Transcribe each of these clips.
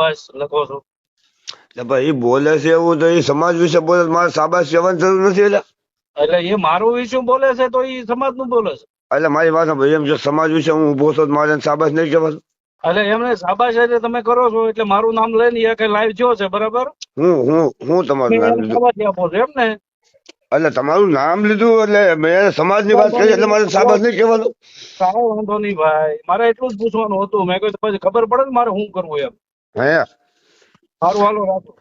શાબાશ લખો છો. ભાઈ બોલે છે એવું તો એ સમાજ વિશે બોલે મારે શાબાશ કહેવાનું જરૂર નથી એટલે? એટલે એ મારું વિશે બોલે છે તો એ સમાજનું બોલે છે. એટલે મારી વાત ભાઈ એમ જો સમાજ વિશે હું ઊભો છું મારે શાબાશ નહીં કહેવાય એટલે એમને શાબાશ એટલે તમે કરો છો. એટલે મારું નામ લઈને એ કઈ લાઈવ થયો છે બરાબર? હું હું હું તમારું નામ લીધું. એમ ને? એટલે તમારું નામ લીધું એટલે મેં સમાજ સમાજની વાત કરી એટલે મારે શાબાશ નહીં કહેવાનું સારો વાંધો નહીં ભાઈ. મારે એટલું જ પૂછવાનું હતું. મેં પછી ખબર પડે ને મારે શું કરવું એમ. હે? સારું હાલો રાખો.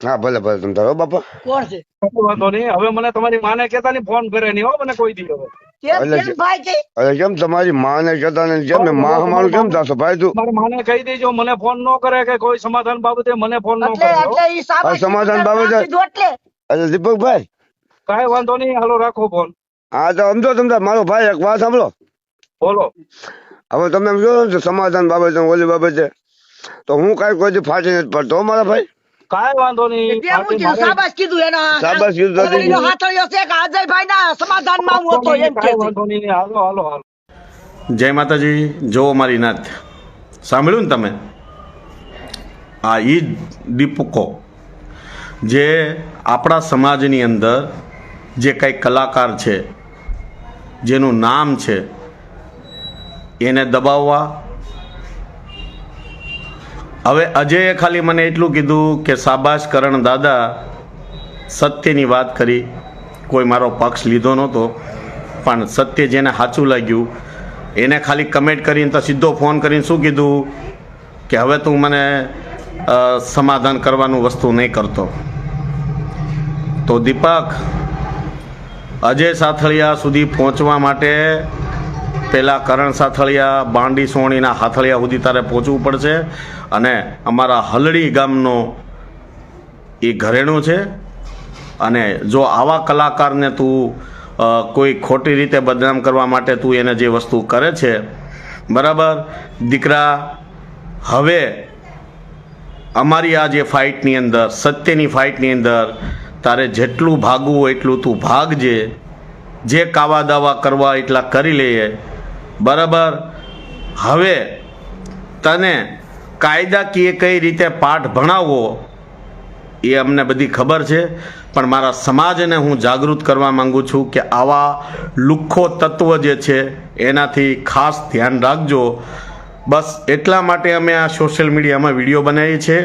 હા ભલે ભલે તમે તારો બાપા. કોણ છે? વાંધો નહીં. હવે મને તમારી માને કેતા નહીં ફોન કરે નહીં હો મને કોઈ દી હવે. કેમ એટલે કેમ ભાઈ છે અરે કેમ તમારી માને કેતા ને કેમ માં અમારું કેમ થશો ભાઈ તું? મારી માને કહી દેજો મને ફોન ન કરે કે કોઈ સમાધાન બાબતે મને ફોન ન કરે હો. એટલે ઈ સાબા આ સમાધાન બાબતે- એટલે. દીપકભાઈ કાંઈ વાંધો નહીં હાલો રાખો ફોન. હા તો સમજો તમે મારો ભાઈ એક વાત સાંભળો. બોલો. હવે તમે છો સમાધાન બાબતે ઓલી બાબતે. તો હું કાંઈ કોઈ ફાટી નથી પડતો મારા ભાઈ. કાંઈ વાંધો નહીં તે કીધું એના. શાબાશ કીધું તો હવે એનો હાથળિયો છે કે અજયભાઈ ના સમાધાનમાં હું હતો એમ કે વાંધો નહીં હાલો હાલો હાલો. જય માતાજી જો મારી નાથ સાંભળ્યું ને તમે? આ ઈ દીપકો જે આપણા સમાજની અંદર જે કંઈ કલાકાર છે જેનું નામ છે એને દબાવવા હવે અજયે ખાલી મને એટલું કીધું કે શાબાશ કરણ દાદા, સત્યની વાત કરી. કોઈ મારો પક્ષ લીધો નહોતો, પણ સત્ય જેને સાચું લાગ્યું, એને ખાલી કમેન્ટ કરીને તો સીધો ફોન કરીને શું કીધું? કે હવે તું મને સમાધાન કરવાનું વસ્તુ નહીં કરતો. તો દીપક, અજય સાથળિયા સુધી પહોંચવા માટે પહેલાં કરણ સાથળિયા, બાંડી સોણીના હાથળિયા સુધી તારે પહોંચવું પડશે. અને અમારા હલડી ગામનો એ ઘરેણું છે. અને જો આવા કલાકારને તું કોઈ ખોટી રીતે બદનામ કરવા માટે તું એને જે વસ્તુ કરે છે, બરાબર? દીકરા, હવે અમારી આ જે ફાઇટની અંદર, સત્યની ફાઇટની અંદર, તારે જેટલું ભાગવું એટલું તું ભાગજે. જે કાવા દાવા કરવા એટલા કરી લઈએ બરાબર? હવે તને કાયદાકીય કઈ રીતે પાઠ ભણાવવો એ અમને બધી ખબર છે, પણ મારા સમાજને હું જાગૃત કરવા માગું છું કે આવા લુખ્ખો તત્વ જે છે, એનાથી ખાસ ધ્યાન રાખજો. બસ એટલા માટે અમે આ સોશિયલ મીડિયામાં વીડિયો બનાવીએ છીએ.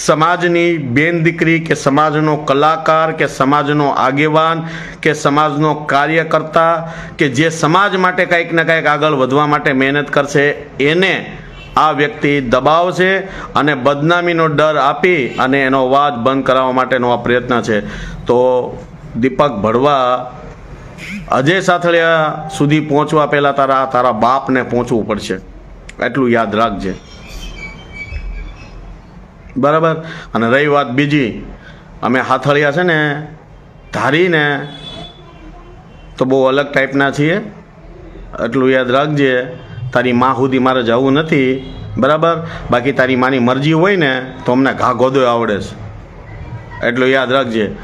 સમાજની બેન દીકરી કે સમાજનો કલાકાર કે સમાજનો આગેવાન કે સમાજનો કાર્યકર્તા કે જે સમાજ માટે કંઈક ને કંઈક આગળ વધવા માટે મહેનત કરશે, એને આ વ્યક્તિ દબાવશે અને બદનામીનો ડર આપી અને એનો અવાજ બંધ કરાવવા માટેનો આ પ્રયત્ન છે. તો દીપક ભડવા, અજય સાથળિયા સુધી પહોંચવા પહેલાં તારા તારા બાપને પહોંચવું પડશે. એટલું યાદ રાખજે. બરાબર? અને રહી વાત બીજી. અમે હાથળિયા છે ને, ધારીને, તો બહુ અલગ ટાઈપના છીએ. એટલું યાદ રાખજે, તારી માં સુધી મારે જવું નથી. બરાબર? બાકી તારી માની મરજી હોય ને, તો અમને ઘા ગોદો આવડે છે. એટલું યાદ રાખજે.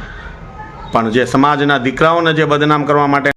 પણ જે સમાજના દીકરાઓને જે બદનામ કરવા માટે